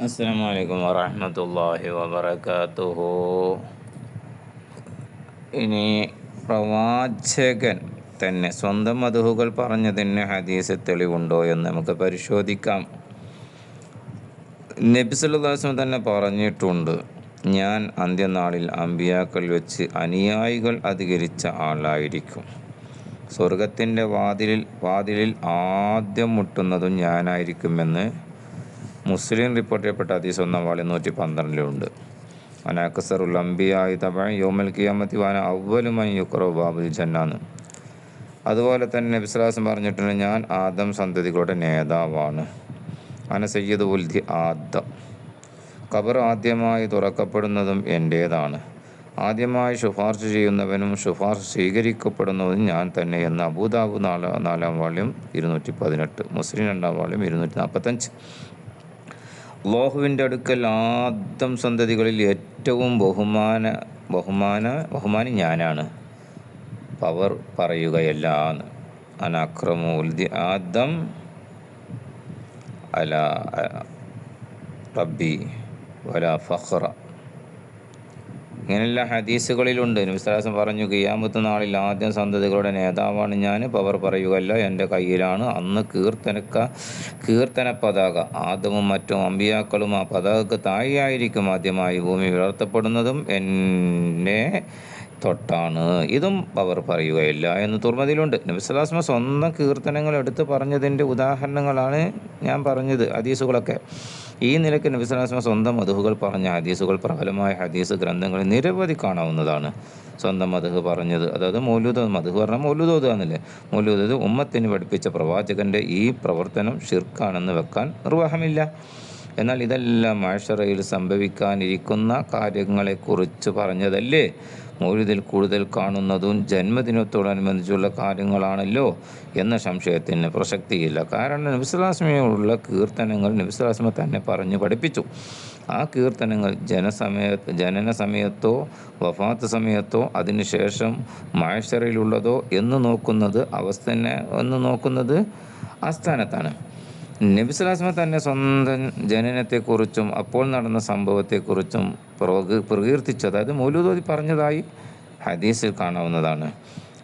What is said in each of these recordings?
അസ്സാം വലൈക്കും വറഹമത്തല്ലാഹി വബർക്കാത്തുഹു ഇനി പ്രവാചകൻ തന്നെ സ്വന്തം മധുഹുകൾ പറഞ്ഞതിന് ഹദീസ് തെളിവുണ്ടോ എന്ന് നമുക്ക് പരിശോധിക്കാം. നബി സല്ലല്ലാഹു തന്നെ പറഞ്ഞിട്ടുണ്ട് ഞാൻ അന്ത്യനാളിൽ അമ്പിയാക്കൾ വെച്ച് അനുയായികൾ അധികരിച്ച ആളായിരിക്കും. സ്വർഗത്തിന്റെ വാതിലിൽ വാതിലിൽ ആദ്യം മുട്ടുന്നതും ഞാനായിരിക്കുമെന്ന് മുസ്ലിം റിപ്പോർട്ട് ചെയ്യപ്പെട്ട അതീസ് ഒന്നാം വാളി നൂറ്റി പന്ത്രണ്ടിലുണ്ട് അനാക്കസറുൽ അംബിയായി തപ യോമൽ കിയാമത്തി വാന അവലുമായി യുക്രോ ബാബുൽ ജന്നാന്ന്. അതുപോലെ തന്നെ നബിസ്ലാസം പറഞ്ഞിട്ടുണ്ട് ഞാൻ ആദം സന്തതികളുടെ നേതാവാണ്. അന സയ്യദ് ഉൽദി ആദം ഖബർ ആദ്യമായി തുറക്കപ്പെടുന്നതും എന്റേതാണ് ആദ്യമായി ശുപാർശ ചെയ്യുന്നവനും ശുപാർശ സ്വീകരിക്കപ്പെടുന്നതും ഞാൻ തന്നെ എന്ന് അബൂദാബു നാലാം നാലാം വാള്യം ഇരുന്നൂറ്റി പതിനെട്ട് മുസ്ലിം രണ്ടാം വാള്യം ഇരുന്നൂറ്റി നാൽപ്പത്തഞ്ച് അള്ളാഹുവിന്റെ അടുക്കൽ ആദ്യം സന്തതികളിൽ ഏറ്റവും ബഹുമാന ബഹുമാന ബഹുമാനി ഞാനാണ്. പവർ പറയുകയല്ല അനാക്രമോ അനക്രമുൽദി ആദം അല റബ്ബി വല ഫഖ്റ. ഇങ്ങനെയുള്ള ഹദീസുകളിലുണ്ട്. നബിസ്വലാസം പറഞ്ഞു കിയാമത്ത് നാളിൽ ആദ്യം സന്തതികളുടെ നേതാവാണ് ഞാൻ. പവർ പറയുകയല്ല എന്റെ കയ്യിലാണ്. അന്ന് കീർത്തനക്ക കീർത്തന പതാക. ആദമും മറ്റും അമ്പിയാക്കളും ആ പതാകക്ക് താഴെയായിരിക്കും ആദ്യമായി ഭൂമി വിളർത്തപ്പെടുന്നതും. എന്നെ തൊട്ടാണ്. ഇതും അവർ പറയുകയില്ല എന്ന് തുർമതിയിലുണ്ട് നബിസ്വലാസ്മ സ്വന്തം കീർത്തനങ്ങൾ എടുത്ത് പറഞ്ഞതിന്റെ ഉദാഹരണങ്ങളാണ് ഞാൻ പറഞ്ഞത് ഹദീസുകളൊക്കെ. ഈ നിലയ്ക്ക് നബിസ്വലാസ്മ സ്വന്തം മധുഹുകൾ പറഞ്ഞ ഹദീസുകൾ പ്രബലമായ ഹദീസ് ഗ്രന്ഥങ്ങൾ നിരവധി കാണാവുന്നതാണ്. സ്വന്തം മധുഹ് പറഞ്ഞത് അതായത് മൗലൂദ് മധുഹ് പറഞ്ഞാൽ മൗലൂദ് എന്നല്ലേ? മൗലൂദ് ഉമ്മത്തിന് പഠിപ്പിച്ച പ്രവാചകന്റെ ഈ പ്രവർത്തനം ഷിർക്കാണെന്ന് വെക്കാൻ നിർവാഹമില്ല. എന്നാൽ ഇതെല്ലാം മാഷറയിൽ സംഭവിക്കാനിരിക്കുന്ന കാര്യങ്ങളെക്കുറിച്ച് പറഞ്ഞതല്ലേ? മൗലിദിൽ കൂടുതൽ കാണുന്നതും ജന്മദിനത്തോടനുബന്ധിച്ചുള്ള കാര്യങ്ങളാണല്ലോ എന്ന സംശയത്തിന് പ്രസക്തിയില്ല. കാരണം നബിസ്ലാസ്മയുള്ള കീർത്തനങ്ങൾ നബിസ്ലാസ്മ തന്നെ പറഞ്ഞു പഠിപ്പിച്ചു. ആ കീർത്തനങ്ങൾ ജനസമയ ജനന സമയത്തോ വഫാത്ത് സമയത്തോ അതിനുശേഷം മാഷറയിലുള്ളതോ എന്ന് നോക്കുന്നത് അവസ്ഥ എന്ന് നോക്കുന്നത് ആസ്ഥാനത്താണ്. നബിസ്ലാസ്മ തന്നെ സ്വന്തം ജനനത്തെക്കുറിച്ചും അപ്പോൾ നടന്ന സംഭവത്തെക്കുറിച്ചും പ്രകീ പ്രകീർത്തിച്ചു. അതായത് മൗലൂദോതി പറഞ്ഞതായി ഹദീസിൽ കാണാവുന്നതാണ്.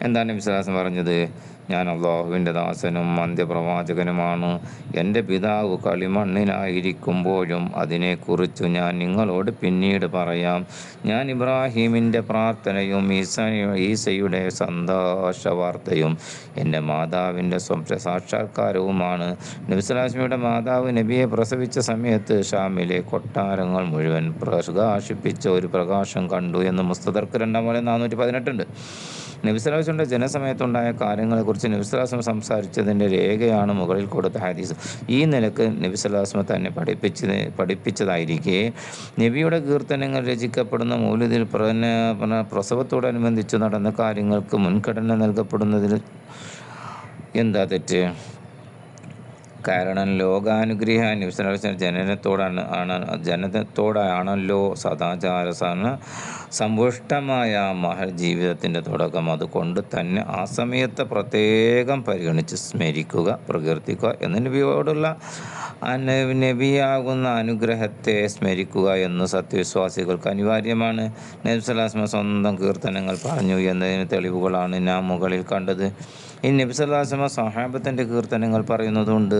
എന്താണ് നബിസ്ലാസ്മ പറഞ്ഞത്? ഞാൻ അള്ളാഹുവിന്റെ ദാസനും അന്ത്യപ്രവാചകനുമാണ്. എന്റെ പിതാവ് കളിമണ്ണിലായിരിക്കുമ്പോഴും അതിനെക്കുറിച്ച് ഞാൻ നിങ്ങളോട് പിന്നീട് പറയാം. ഞാൻ ഇബ്രാഹീമിന്റെ പ്രാർത്ഥനയും ഈസ ഈസയുടെ സന്തോഷ വാർത്തയും എന്റെ മാതാവിന്റെ സ്വപ്ന സാക്ഷാത്കാരവുമാണ്. നബിസ്ലാസ്മിയുടെ മാതാവ് നബിയെ പ്രസവിച്ച സമയത്ത് ഷാമിലെ കൊട്ടാരങ്ങൾ മുഴുവൻ പ്രകാശിപ്പിച്ച ഒരു പ്രകാശം കണ്ടു എന്ന് മുസ്തദർക്ക് രണ്ടാം പോലെ നാനൂറ്റി പതിനെട്ടുണ്ട് നബിസ്ലാസ്മിയുടെ ജനസമയത്തുണ്ടായ കാര്യങ്ങളെക്കുറിച്ച് നബിസ്ലാസ്മ സംസാരിച്ചതിന്റെ രേഖയാണ് മുകളിൽ കൊടുത്ത ഹദീസ്. ഈ നിലയ്ക്ക് നബിസ്ലാസ്മ തന്നെ പഠിപ്പിച്ചത് പഠിപ്പിച്ചതായിരിക്കെ. നബിയുടെ കീർത്തനങ്ങൾ രചിക്കപ്പെടുന്ന മൂല്യത്തിൽ പ്രസവത്തോടനുബന്ധിച്ച് നടന്ന കാര്യങ്ങൾക്ക് മുൻഗണന നൽകപ്പെടുന്നതിൽ എന്താ തെറ്റ്? കാരണം ലോകാനുഗ്രഹ നബിസ്വലാസ്ലം ജനനത്തോടാണ് ആണ് ജനനത്തോടാണല്ലോ സദാചാര സമ്പുഷ്ടമായ മഹൽ ജീവിതത്തിന്റെ തുടക്കം. അതുകൊണ്ട് തന്നെ ആ സമയത്തെ പ്രത്യേകം പരിഗണിച്ച് സ്മരിക്കുക പ്രകീർത്തിക്കുക എന്ന നബിയോടുള്ള നബിയാകുന്ന അനുഗ്രഹത്തെ സ്മരിക്കുക എന്ന് സത്യവിശ്വാസികൾക്ക് അനിവാര്യമാണ്. നബിസ്വലാസ്മ സ്വന്തം കീർത്തനങ്ങൾ പറഞ്ഞു എന്നതിന് തെളിവുകളാണ് ഞാൻ മുകളിൽ കണ്ടത്. ഈ നബ്സലാസ്മ സഹാബത്തിന്റെ കീർത്തനങ്ങൾ പറയുന്നതുകൊണ്ട്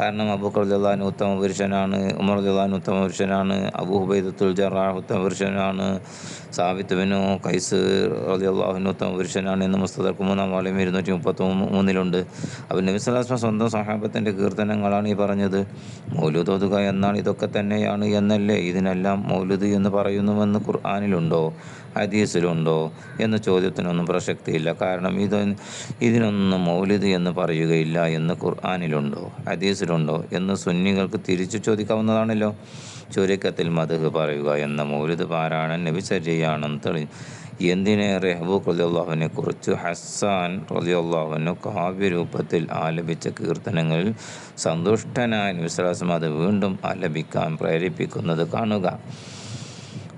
കാരണം അബൂക്കർ ജലാൻ ഉത്തമ പുരുഷനാണ് ഉമർ ജലാൻ ഉത്തമ പുരുഷനാണ് അബൂ ഹുബൈദത്തുൽ ജറാഹ് ഉത്തമ പുരുഷനാണ് സാബിത്ത് ബിനു കൈസ് അള്ളാഹുവിന് ഉത്തമ പുരുഷനാണ് എന്ന് മുസ്തദർക്ക് മൂന്നാം വാളിയും ഇരുന്നൂറ്റി മുപ്പത്തി മൂന്നിലുണ്ട് അപ്പോൾ നബിസ്വലാസ്മ സ്വന്തം സഹാബത്തിന്റെ കീർത്തനങ്ങളാണ് ഈ പറഞ്ഞത്. മൗലൂദ് ഓതുക എന്നാൽ ഇതൊക്കെ തന്നെയാണ് എന്നല്ലേ? ഇതിനെല്ലാം മൗലുദ് എന്ന് പറയുന്നുവെന്ന് ഖുർആാനിലുണ്ടോ? ഹദീസിലുണ്ടോ? എന്ന ചോദ്യത്തിനൊന്നും പ്രസക്തിയില്ല. കാരണം ഇത് ഇതിനൊന്നും മൗലിദ് എന്ന് പറയുകയില്ല എന്ന് ഖുർആാനിലുണ്ടോ? ഹദീസിലുണ്ടോ എന്ന് സുന്നികൾക്ക് തിരിച്ചു ചോദിക്കാവുന്നതാണല്ലോ. ചുരുക്കത്തിൽ മധുഹ് പറയുക എന്ന മൗലിദ് പാരായണൻ നബിചര്യയാണെന്ന് തെളി എന്തിനേറെ ഹബൂഖ് റലിയുള്ളാഹുവിനെ കുറിച്ച് ഹസ്സാൻ റലിയുള്ളാഹുവിന് കാവ്യരൂപത്തിൽ ആലപിച്ച കീർത്തനങ്ങളിൽ സന്തുഷ്ടനായ നബിസ്വലാസം അത് വീണ്ടും ആലപിക്കാൻ പ്രേരിപ്പിക്കുന്നത് കാണുക.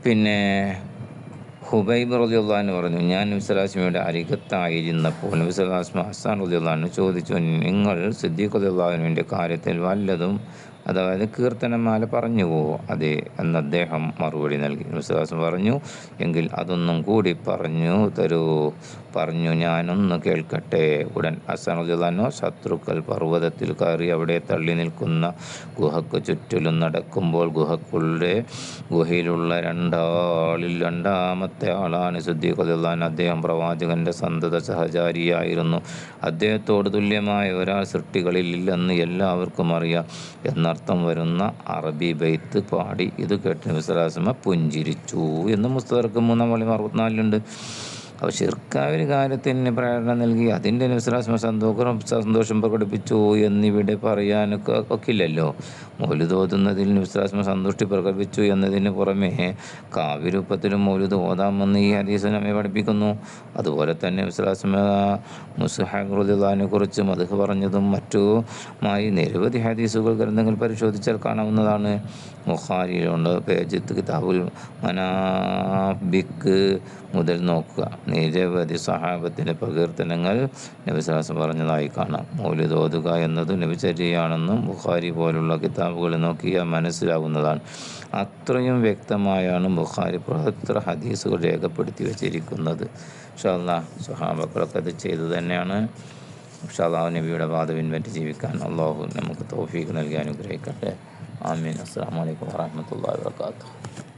പിന്നെ ഹുബൈബ് റലിയുള്ളഹാന്ന് പറഞ്ഞു ഞാൻ നബിസ്വലാസ്മയുടെ അരികത്തായിരുന്നപ്പോൾ നബിസ്വലാസ്മ ഹസാൻ റലിയുള്ളഹാന് ചോദിച്ചു നിങ്ങൾ സിദ്ദീഖ് റലിയുള്ളാഹുവിന്റെ കാര്യത്തിൽ വല്ലതും അതായത് കീർത്തനമാല പറഞ്ഞുവോ അതെ എന്ന് അദ്ദേഹം മറുപടി നൽകി. വിശ്വാസം പറഞ്ഞു എങ്കിൽ അതൊന്നും കൂടി പറഞ്ഞു തരൂ. പറഞ്ഞു ഞാനൊന്ന് കേൾക്കട്ടെ. ഉടൻ അസനുദ്ദാനോ ശത്രുക്കൾ പർവതത്തിൽ കയറി അവിടെ തള്ളി നിൽക്കുന്ന ഗുഹക്ക് ചുറ്റിലും നടക്കുമ്പോൾ ഗുഹക്കുള്ളിലെ ഗുഹയിലുള്ള രണ്ടാളിൽ രണ്ടാമത്തെ ആളാണ് സുദ്ദീഖുദ്ദാൻ അദ്ദേഹം പ്രവാചകന്റെ സന്തത സഹചാരിയായിരുന്നു. അദ്ദേഹത്തോട് തുല്യമായ ഒരാൾ സൃഷ്ടികളിൽ ഇല്ലെന്ന് എല്ലാവർക്കും അറിയാം. എന്നർത്ഥം വരുന്ന അറബി ബൈത്ത് പാടി ഇത് കേട്ട് നബിസ്വലാസ്മ പുഞ്ചിരിച്ചു എന്ന് പുസ്തകർക്ക് മൂന്നാം വളി അറുപത്തിനാലിലുണ്ട്. അപ്പോൾ ഷിർക്കാവിന് കാര്യത്തിന് പ്രേരണ നൽകി അതിന്റെ നബിസ്വലാസ്മ സന്തോഷം സന്തോഷം പ്രകടിപ്പിച്ചു എന്നിവിടെ പറയാനൊക്കെ ഒക്കില്ലല്ലോ. ഓതുന്നതിൽ നബിസ്വലാസ്മ സന്തുഷ്ടി പ്രകടിപ്പിച്ചു എന്നതിന് പുറമെ കാവ്യരൂപത്തിലും മൗലിദ് ഓതാമെന്ന് ഈ ഹദീസ് നമ്മെ പഠിപ്പിക്കുന്നു. അതുപോലെ തന്നെ മുസ്ഹാഖുദ്ദാനെ കുറിച്ച് മധു പറഞ്ഞതും മറ്റുമായി നിരവധി ഹദീസുകൾ ഗ്രന്ഥങ്ങൾ പരിശോധിച്ചാൽ കാണാവുന്നതാണ്. മുഹാരിയിലുണ്ട് പേജ് കിതാബുൽ മനാബിക്ക് മുതൽ നോക്കുക. നിരവധി സഹാബത്തിന്റെ പ്രകീർത്തനങ്ങൾ നബിസ്വലാസം പറഞ്ഞതായി കാണാം. മൗലിദ് ഓതുക എന്നത് നബിചര്യയാണെന്നും ബുഖാരി പോലുള്ള കിതാബുകൾ നോക്കിയാൽ മനസ്സിലാവുന്നതാണ്. അത്രയും വ്യക്തമായാണ് ബുഖാരി പ്രഹത്ര ഹദീസുകൾ രേഖപ്പെടുത്തി വച്ചിരിക്കുന്നത്. ഷാല്ലാ സുഹാബക്കളൊക്കെ അത് ചെയ്തു തന്നെയാണ്. ഷാദാ നബിയുടെ വാദ പിൻപറ്റി ജീവിക്കാൻ അള്ളാഹു നമുക്ക് തോഫീക്ക് നൽകി അനുഗ്രഹിക്കട്ടെ. ആമീൻ. അസ്സാം വലൈക്കും വാഹമത്തല്ലാ വാത്തു